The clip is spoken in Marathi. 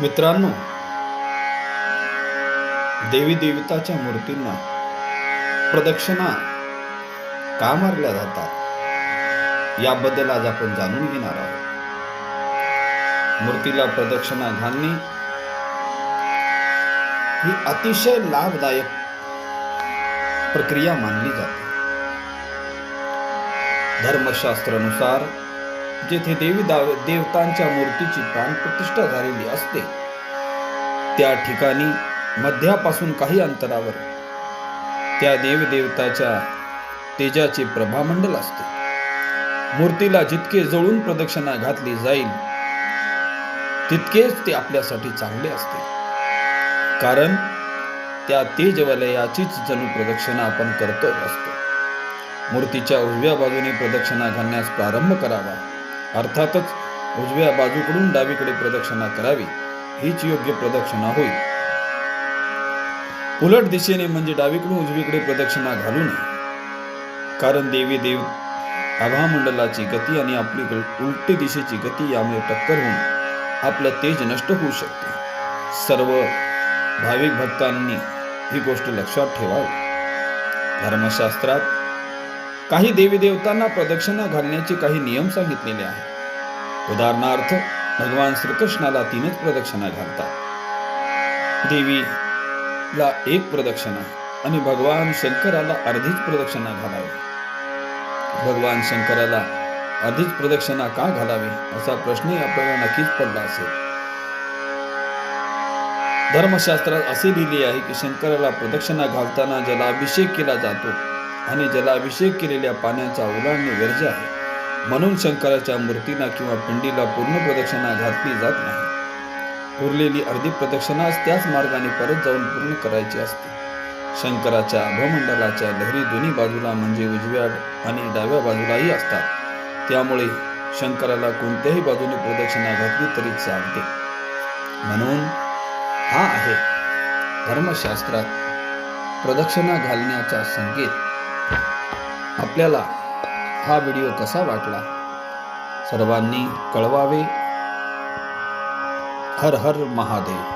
मित्रांनो देवी देवताच्या मूर्तींना प्रदक्षिणा का मारल्या जातात? याबद्दल आज आपण जाणून घेणार आहोत. मूर्तीला प्रदक्षिणा घालणे ही अतिशय लाभदायक प्रक्रिया मानली जाते. धर्मशास्त्रानुसार जेथे देवी दाव देवतांच्या मूर्तीची प्राणप्रतिष्ठा झालेली असते. त्या ठिकाणी मध्यापासून काही अंतरावर त्या देवदेवताच्या तेजाचे प्रभामंडल असते. मूर्तीला जितके जळून प्रदक्षिणा घातली जाईल तितकेच ते आपल्यासाठी चांगले असते. कारण त्या तेजवलयाचीच जणू प्रदक्षिणा आपण करतो असतो. मूर्तीच्या उजव्या बाजूने प्रदक्षिणा घालण्यास प्रारंभ करावा. अर्थातच उजव्या बाजूकडून डावीकडे प्रदक्षिणा करावी हीच योग्य प्रदक्षिणा होईल. उलट दिशेने म्हणजे डावीकडून उजवीकडे प्रदक्षिणा घालू नये. कारण देवी देव आभामंडलाची गती आणि आपली उलटी दिशेची गती यामुळे टक्कर होऊन आपलं तेज नष्ट होऊ शकते. सर्व भाविक भक्तांनी ही गोष्ट लक्षात ठेवावी. धर्मशास्त्रात काही देवी देवतांना प्रदक्षिणा घालण्याचे काही नियम सांगितलेले आहेत. उदाहरणार्थ भगवान श्रीकृष्णाला तीनच प्रदक्षिणा घालतात. देवीला एक प्रदक्षिणा आणि भगवान शंकराला अर्धीच प्रदक्षिणा घालावी. भगवान शंकराला अर्धीच प्रदक्षिणा का घालावी असा प्रश्नही आपल्याला नक्कीच पडला असेल. धर्मशास्त्रात असे लिहिले आहे की शंकराला प्रदक्षिणा घालताना ज्याला अभिषेक केला जातो आणि जलाभिषेक केलेल्या पाण्याचा ओलांडणे वर्ज आहे. म्हणून शंकराच्या मूर्तीला किंवा पिंडीला पूर्ण प्रदक्षिणा घातली जात नाही. उरलेली अर्धी प्रदक्षिणाच त्याच मार्गाने परत जाऊन पूर्ण करायची असते. शंकराच्या भूमंडलाच्या लहरी दोन्ही बाजूला म्हणजे उजव्या आणि डाव्या बाजूलाही असतात. त्यामुळे शंकराला कोणत्याही बाजूने प्रदक्षिणा घातली तरी चालते. म्हणून हा आहे धर्मशास्त्रात प्रदक्षिणा घालण्याचा संकेत. आपल्याला हा व्हिडिओ कसा वाटला? सर्वांनी कळवावे. हर हर महादेव.